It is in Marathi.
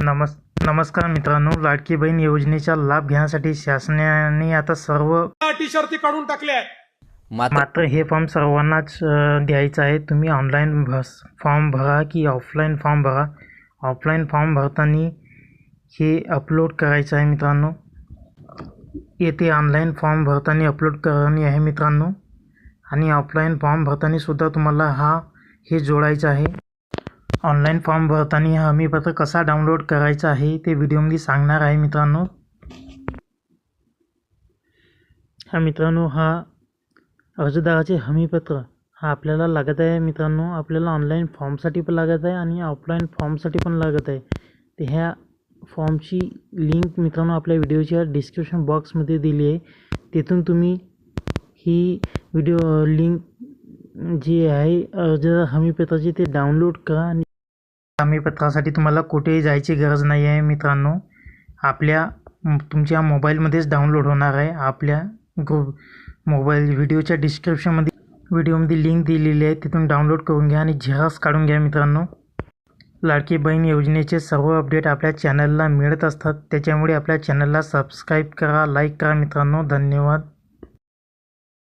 नमस् नमस्कार मित्रांनो लाडकी बहीण योजनेचा लाभ घेण्यासाठी शासनाने आता सर्व अटी शर्ती काढून टाकल्या आहेत. मात्र मात्र हे फॉर्म सर्वांनाच अ, द्यायचं आहे. तुम्ही ऑनलाईन भस फॉर्म भरा की ऑफलाईन फॉर्म भरा. ऑफलाईन फॉर्म भरताना हे अपलोड करायचं आहे मित्रांनो. येथे ऑनलाईन फॉर्म भरताना अपलोड करणे आहे मित्रांनो. आणि ऑफलाईन फॉर्म भरताना सुद्धा तुम्हाला हा हे जोडायचं आहे. ऑनलाईन फॉर्म भरताना हमीपत्र कसा डाउनलोड करायचा आहे ते व्हिडिओमध्ये सांगणार आहे मित्रांनो. हा मित्रांनो हा अर्जदाराचे हमीपत्र हा आपल्याला लागत आहे मित्रांनो. आपल्याला ऑनलाईन फॉर्मसाठी पण लागत आहे आणि ऑफलाईन फॉर्मसाठी पण लागत आहे. तर ह्या फॉर्मची लिंक मित्रांनो आपल्या व्हिडिओच्या डिस्क्रिप्शन बॉक्समध्ये दिली आहे. तिथून तुम्ही ही व्हिडिओ लिंक जी आहे अर्जदार हमीपत्राची ते डाउनलोड करा आणि हमीपत्रासाठी तुम्हाला कुठेही जायची गरज नाही आहे मित्रांनो. आपल्या तुमच्या मोबाईलमध्येच डाउनलोड होणार आहे. आपल्या गो मोबाईल व्हिडिओच्या डिस्क्रिप्शनमध्ये व्हिडिओमध्ये लिंक दिलेली आहे. तिथून डाउनलोड करून घ्या आणि झेरॉक्स काढून घ्या मित्रांनो. लाडकी बहीण योजनेचे सर्व अपडेट आपल्या चॅनलला मिळत असतात. त्याच्यामुळे आपल्या चॅनलला सबस्क्राईब करा लाईक करा मित्रांनो. धन्यवाद.